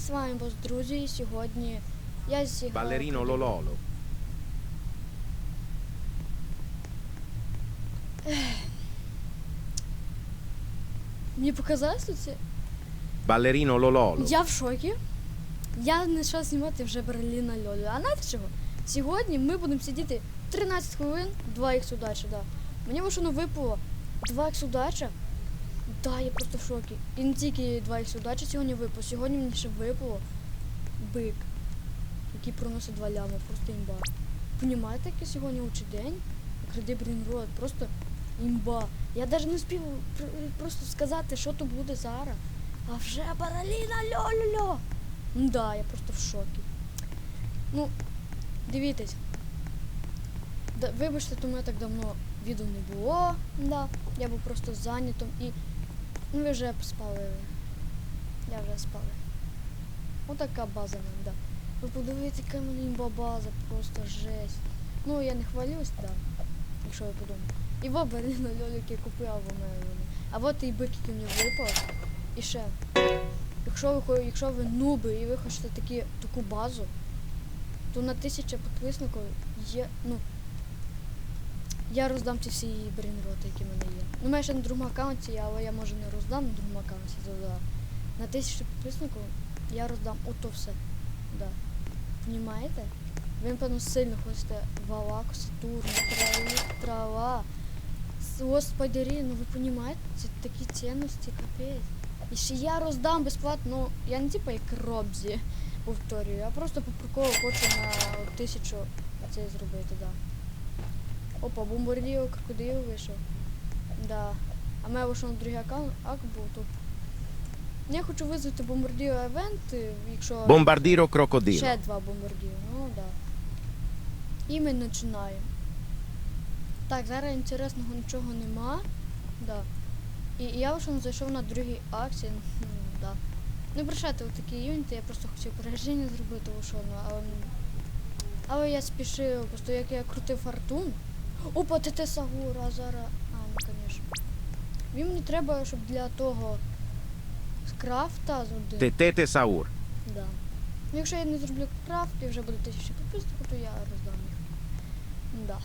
з вами Бос, друзі. І Сьогодні я зіграв... Ballerino Lololo. Мені показалось тут це. Ballerino Lololo. Я в шокі. Я не йшла знімати вже Берліна Льолю. А знаєте чого? Сьогодні ми будемо сидіти 13 хвилин, 2х удача, да. Мені машину випало 2х удача. Да, я просто в шокі. І не тільки 2х удача сьогодні випало. Сьогодні мені ще випало бик, який проносить 2 лями, просто імба. Понімаєте, який сьогодні учий день? Кради Брінрод, просто імба. Я навіть не пр- просто сказати, що то буде зараз. А вже Бараліна льо-льо-льо. Ну да, я просто в шокі. Ну, дивіться. Вибачте, то мене так давно відео не було. Да, я був просто зайнятим і. Ну ви вже спали. Я вже спали. Отака база в мене, да. Ви подивіться, яка в база, просто жесть. Ну я не хвалюсь, да, якщо ви подумаєте. І во Берліна льоліки купив у мене. А от і бик, який мені випав. І ще. Якщо ви, якщо ви нуби і ви хочете такі, таку базу, то на тисяча підписників є. Ну, я роздам ці всі брінроти, які в мене є. Ну, мене ще на другому аккаунті, але я може не роздам на другому аккаунті, да. На тисячу підписників я роздам ото все. Да. Понімаєте? Ви, напевно, сильно хочете Валаку, Сатурн, трави, трава. Господи, ну ви розумієте, це такі цінності, капець. І ще я роздам безплатно, я не типа як Робзі повторюю, я просто по приколу хочу на тисячу це зробити, да. Опа, бомбардіо крокодил вийшов. Да. А мене вийшов на другий аккаунт, ак був тут. Я хочу визвати бомбардіо евент, якщо Bombardiro Crocodilo. ще два бомбардіо, ну да. І ми починаємо. Так, зараз інтересного нічого нема. Да. І і я вже зайшов на другий акції. м, Да. Не брешати такі юніти, я просто хотів переглядження зробити вошону, але. Але я спішив, просто як я крутив фортун. Опа, ТТ Сагура зараз. А, ну звісно. Він мені треба, щоб для того з один. Tetete Saur. Да. Ну, якщо я не зроблю крафт і вже буде тисяча підписників, то я роздам їх. Да.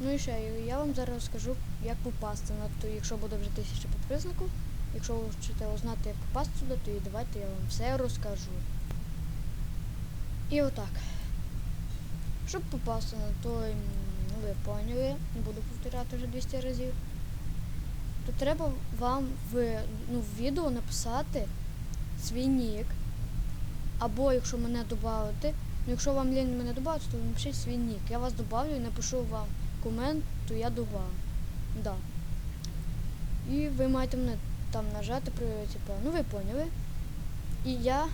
Ну і ще, я вам зараз розкажу, як попасти на то, якщо буде вже тисяча підписників. Якщо ви хочете узнати, як попасти сюди, то і давайте я вам все розкажу. І отак. Щоб попасти на той, ну ви поняли, не буду повторяти вже 200 разів то треба вам в, ну, в відео написати свій нік. Або якщо мене додати, ну якщо вам лінь мене додати, то напишіть свій нік. Я вас додавлю і напишу вам комент, то я додам. Да. І ви маєте мене там нажати, при, типу, ну ви поняли. І я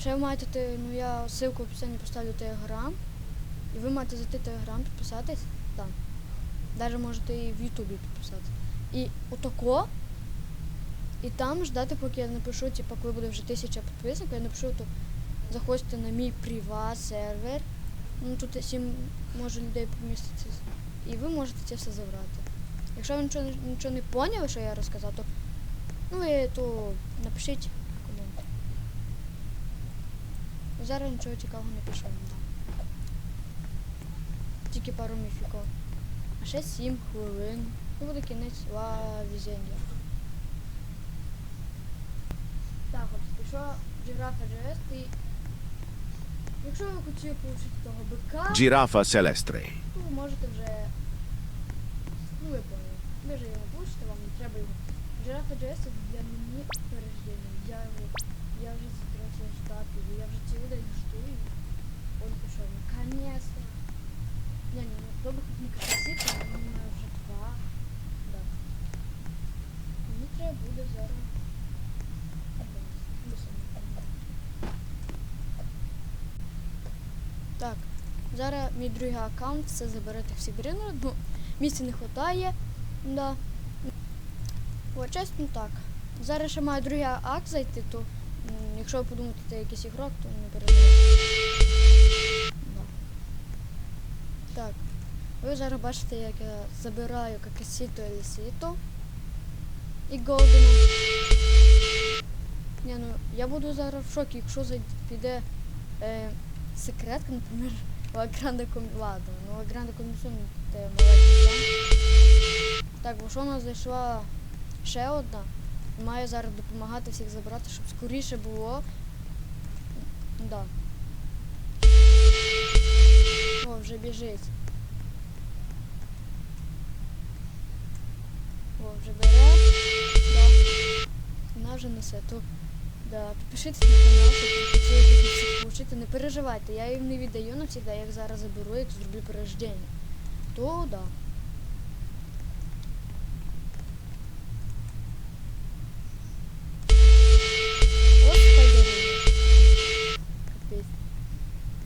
ще маєте, ну я ссылку в описанні поставлю телеграм. І ви маєте зайти в телеграм, підписатись там. Навіть можете і в Ютубі підписатися. І отако. І там ждати, поки я напишу, типу, коли буде вже тисяча підписників, я напишу, то заходьте на мій приват сервер. Ну тут сім може людей поміститься. І ви можете це все забрати. Якщо ви нічого, нічого не поняли, що я розказав, то ну і то напишіть комент. Зараз нічого цікавого не пишу. Тільки пару міфіків. А ще 7 хвилин. І буде кінець ла везіння. Так, от пішла жирафа GS і якщо ви хотіли отримати того бика, Giraffa Celestre. то ви можете вже. Ну ви поняли. Ви вже його получите, вам не треба його. Жирафа GS це для мені переждення. Я його. Я вже зібрався ждати, його, я вже цілий день жду. Он пішов. Наконец-то. Касіти, але у мене вже два. Да. Мені треба буде. Так, зараз мій другий аккаунт, все заберете всі брини. Ну, місця не вистачає. Да. О, чесно так. Зараз ще маю другий акт зайти, то якщо ви подумаєте, це якийсь ігрок, то не переживайте. Так. Ви зараз бачите, як я забираю какасіто Елісіто і Голдена. Я буду зараз в шокі, якщо піде е, секретка, наприклад, в Агранда Ладно, ну Агранда Комісіон це маленький. Так, бо що у нас зайшла ще одна. і Має зараз допомагати всіх забрати, щоб скоріше було. Да. О, вже біжить. О, вже бере. Да. Вона вже несе. То, да. Підпишіться на канал, щоб всіх. Не переживайте, я їм не віддаю навсегда, я їх зараз заберу, як зроблю перерождення. То да.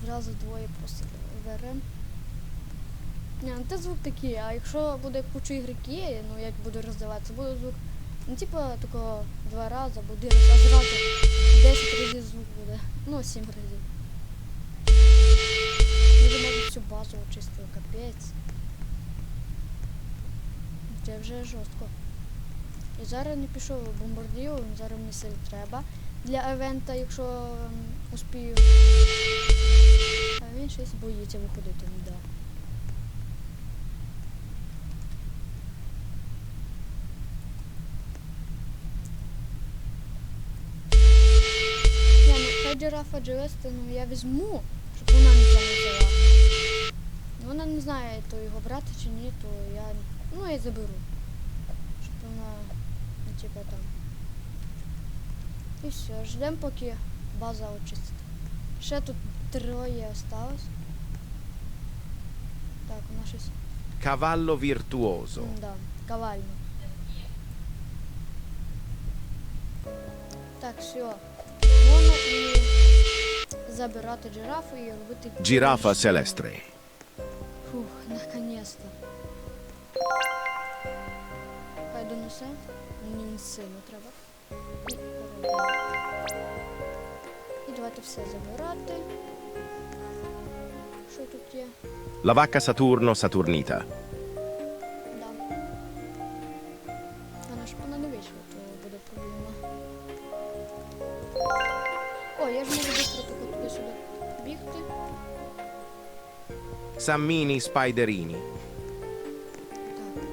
Зразу двоє просто берем. Ні, ну це звук такий, а якщо буде куча ігроки, ну як буде роздаватися, буде звук. Ну, типа такого два рази або один раз, а зразу 10 разів звук буде. Ну, 7 разів. Вже навіть всю базу очистили, капець. Це вже жорстко. І зараз не пішов бомбардію, зараз мені сил треба для евента, якщо ем, успію. А він щось боїться виходити, ну да. Я, ну, хай ну я візьму, щоб вона нічого не взяла. Вона не знає, то його брати чи ні, то я. Ну я заберу. Щоб вона ну, типа там. І все, ждемо, поки база очистить. Ще тут троє осталось. Так, вона щось. Cavallo virtuoso. М, Да, кавально. Так, все. Можна і забирати жирафу і робити. Giraffa більше. celestre. Фух, наконец-то. Хай донесе. Мені не сильно треба. І поробимо. І давайте все забирати. Що тут є? La vacca Saturno Saturnita. Sammini Spiderini. Так.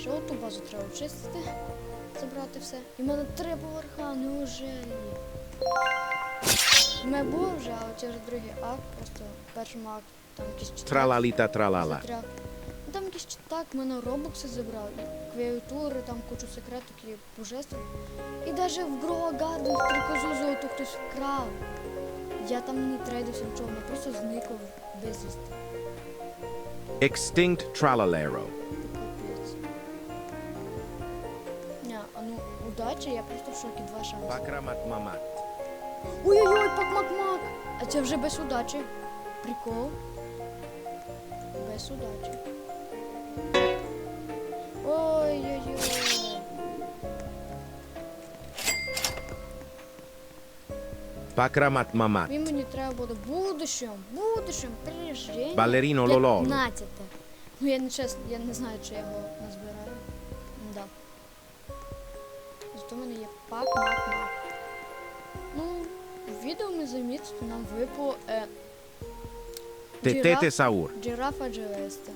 Ще оту базу треба очистити, забрати все. І в мене три поверха, неужелі. Мене було вже, але вже другий акт, просто в першому акті там якісь tralala. Затряк. Ну там якийсь ч- так, мене робокси забрав, і клавіатури, там кучу секреток і божеств. І навіть в Грова Гарден стрікозу золоту хтось вкрав. Я там не трейдився нічого, вона просто зникла безвісти. Extinct Tralalero. А ну, удачі, я просто в шокі, два шанси. Bakramat Mamat. Ой-ой-ой, пак-мак-мак! А це вже без удачі. Прикол. Без удачі. Ой-ой-ой. Bakramat Mamat. Він мені треба буде будущим, будущим, перерождення. Балеріно Лололо. 15. Ну я не чесно, я не знаю, чи я його назбираю. Да. Зато в мене є пак, мак, мак. Ну, в відео ми замітили, нам випало е, Tetete жираф, Saur. жирафа Джелеста.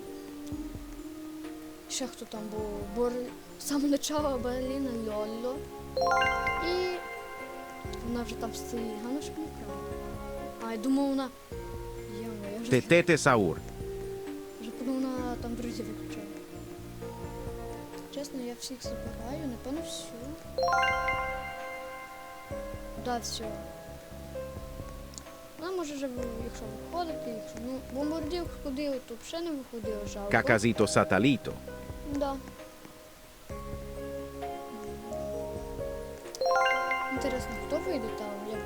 Ще хто там був? Бор... З самого начала Берліна Льолло. І вона вже там стоїть. Ж не крала. А, я думав вона. Йомо, я вже, Tetete Saur. вже подумала, вона там друзів виключала. Чесно, я всіх забираю, напевно, всю. Да, все. Вона може вже, якщо виходити, якщо. Ну, бомбардів ходили, то взагалі не виходило, жалко. Cacasito Satalito. Да.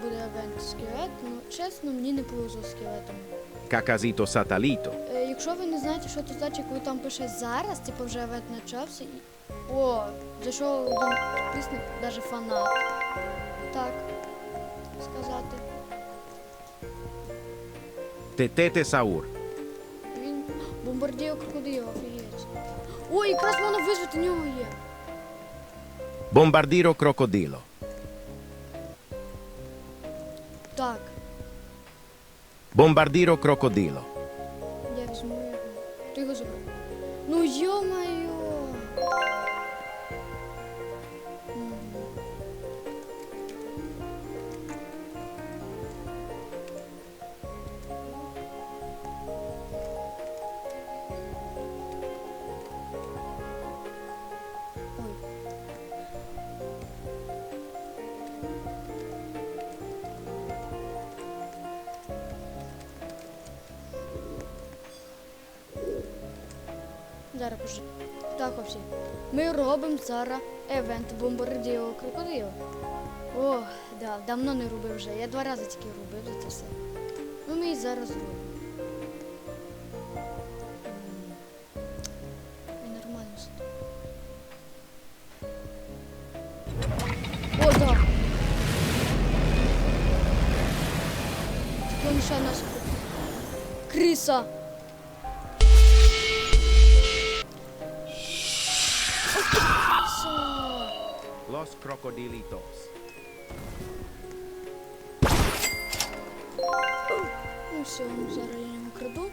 Буде евент скелет? Ну, чесно, мені не повезло з скелетом. Cacasito Satalito. Е, якщо ви не знаєте, що це значить, коли там пише зараз, типу вже евент почався і. О, зайшов один підписник, навіть фанат. Так, сказати. Tetete Saur. Він бомбардіє крокодила, офігеть. Ой, якраз воно визвати нього є. Bombardiro Crocodilo. Bombardiro crocodilo. Зараз пожди. Так, хлопці. Ми робимо зараз евент бомбардіо крокодил. О, да, давно не робив вже. Я два рази тільки робив за це все. Ну ми і зараз робимо. М. crocodilitos. Ну все, зараз я його краду,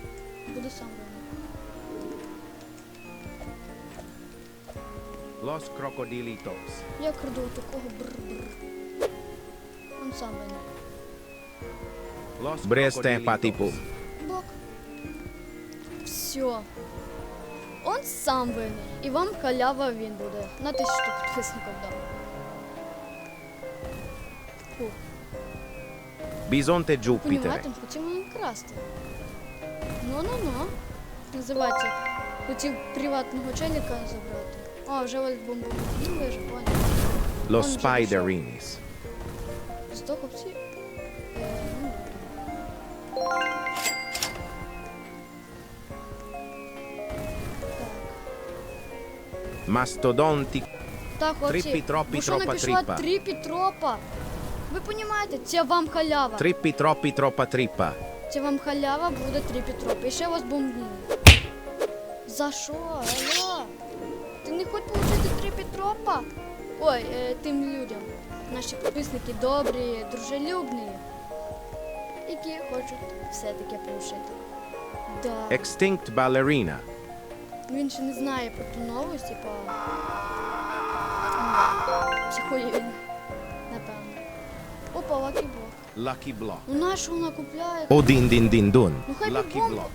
буде сам. Los crocodilitos. Я краду такого бр-бр. Он сам. Los Бресте crocodilitos. патипу. Бок. Все. Он сам винен. І вам халява він буде. На тисячу підписників дам. Фу. Bisonte Jupiter. Понімаєте, хотів мене красти. Ну-ну-ну. Називається. Хотів приватного челіка забрати. А, вже ось бомбу. Ну, ви ж поняли. Los Он же spiderinis. Сто хлопці. Е, ну, Так. Mastodonti. Так, хлопці. Трипі, тропі, бо що тропа, напішла тріпа. тріпі тропа. Ви розумієте, це вам халява. Trippi troppi troppa trippa. Це вам халява буде тріпі тропа. І ще вас бомбнули. За що? Алло? Ти не хочеш отримати тріпі тропа? Ой, е, тим людям. Наші підписники добрі, дружелюбні. Які хочуть все-таки порушити. Да. Extinct ballerina. Він ще не знає про ту новость, типа. Психує він. Опа, лакі блок. Lucky block. Ну нашу вона купляє. Один дин дин дун. Ну хай би Lucky бомба. block.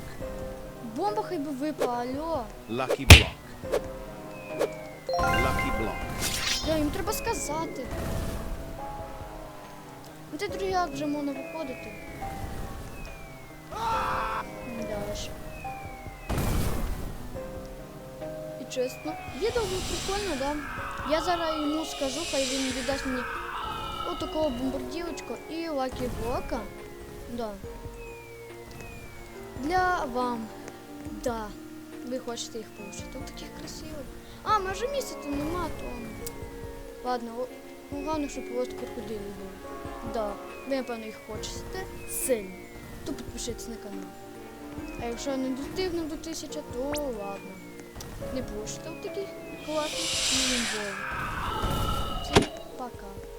Бомба хай би випала, алло. Lucky block. Lucky block. Я їм треба сказати. Ну ти друяк вже можна виходити. Даш. І чесно, відео було прикольно, да? Я зараз йому скажу, хай він віддасть мені отакого бомбарділочку і лакі блока. Да. Для вам. Да. Ви хочете їх получити. Ось таких красивих. А, може місяця нема, то. Ладно, ну, головне, щоб у вас крокодили були. Да. Ви, напевно, їх хочете сильно. То підпишіться на канал. А якщо не достигну до тисячі, то ладно. Не в таких класних і Всім пока.